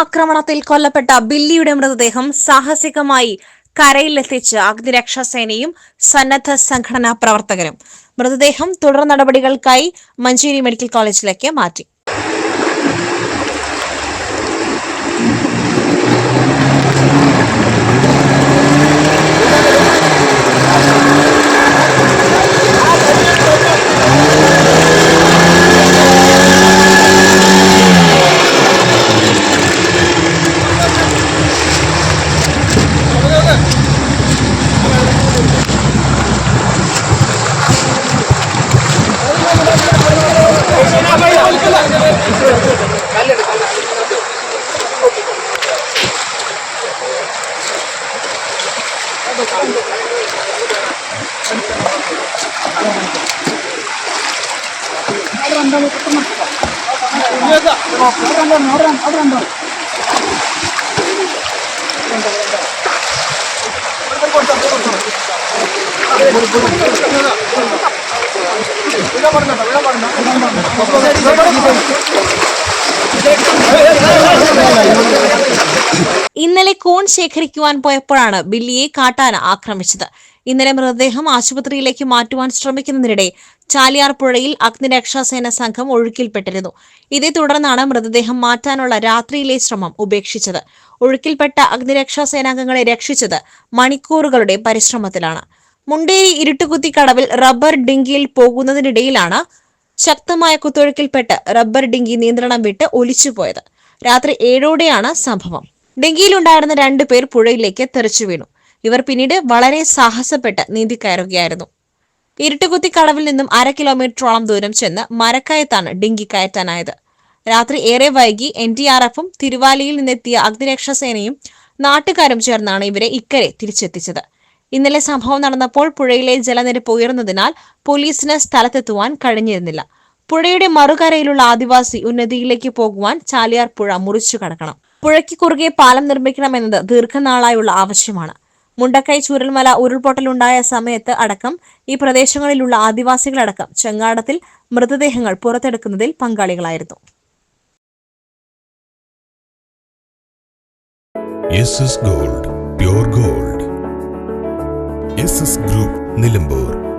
ആക്രമണത്തിൽ കൊല്ലപ്പെട്ട ബില്ലിയുടെ മൃതദേഹം സാഹസികമായി കരയിലെത്തിച്ച് അഗ്നിരക്ഷാസേനയും സന്നദ്ധ സംഘടനാ പ്രവർത്തകരും. മൃതദേഹം തുടർ നടപടികൾക്കായി മഞ്ചേരി മെഡിക്കൽ കോളേജിലേക്ക് മാറ്റി. ഇന്നലെ കൂൺ ശേഖരിക്കുവാൻ പോയപ്പോഴാണ് ബില്ലിയെ കാട്ടാന ആക്രമിച്ചത്. ഇന്നലെ മൃതദേഹം ആശുപത്രിയിലേക്ക് മാറ്റുവാൻ ശ്രമിക്കുന്നതിനിടെ ചാലിയാർ പുഴയിൽ അഗ്നിരക്ഷാസേന സംഘം ഒഴുക്കിൽപ്പെട്ടിരുന്നു. ഇതേ തുടർന്നാണ് മൃതദേഹം മാറ്റാനുള്ള രാത്രിയിലെ ശ്രമം ഉപേക്ഷിച്ചത്. ഒഴുക്കിൽപ്പെട്ട അഗ്നിരക്ഷാസേനാംഗങ്ങളെ രക്ഷിച്ചത് മണിക്കൂറുകളുടെ പരിശ്രമത്തിലാണ്. മുണ്ടേരി ഇരുട്ടുകുത്തിക്കടവിൽ റബ്ബർ ഡിങ്കിയിൽ പോകുന്നതിനിടയിലാണ് ശക്തമായ കുത്തൊഴുക്കിൽപ്പെട്ട് റബ്ബർ ഡിങ്കി നിയന്ത്രണം വിട്ട് ഒലിച്ചുപോയത്. രാത്രി ഏഴോടെയാണ് സംഭവം. ഡെങ്കിയിലുണ്ടായിരുന്ന രണ്ടുപേർ പുഴയിലേക്ക് തെറിച്ചു വീണു. ഇവർ പിന്നീട് വളരെ സാഹസപ്പെട്ട് നീന്തിക്കയറുകയായിരുന്നു. ഇരുട്ടുകുത്തി കടവിൽ നിന്നും അര കിലോമീറ്ററോളം ദൂരം ചെന്ന് മരക്കയത്താണ് ഡിങ്കി കയറ്റാനായത്. രാത്രി ഏറെ വൈകി എൻ ഡി ആർ എഫും തിരുവാലിയിൽ നിന്നെത്തിയ അഗ്നിരക്ഷാസേനയും നാട്ടുകാരും ചേർന്നാണ് ഇവരെ ഇക്കരെ തിരിച്ചെത്തിച്ചത്. ഇന്നലെ സംഭവം നടന്നപ്പോൾ പുഴയിലെ ജലനിരപ്പ് ഉയർന്നതിനാൽ പോലീസിന് സ്ഥലത്തെത്തുവാൻ കഴിഞ്ഞിരുന്നില്ല. പുഴയുടെ മറുകരയിലുള്ള ആദിവാസി ഉന്നതിയിലേക്ക് പോകുവാൻ ചാലിയാർ പുഴ മുറിച്ചു കടക്കണം. പുഴയ്ക്ക് കുറുകെ പാലം നിർമ്മിക്കണമെന്നത് ദീർഘനാളായുള്ള ആവശ്യമാണ്. മുണ്ടക്കൈ ചൂരൽമല ഉരുൾപൊട്ടലുണ്ടായ സമയത്ത് അടക്കം ഈ പ്രദേശങ്ങളിലുള്ള ആദിവാസികളടക്കം ചെങ്ങാടത്തിൽ മൃതദേഹങ്ങൾ പുറത്തെടുക്കുന്നതിൽ പങ്കാളികളായിരുന്നു. Gold gold group Nilambur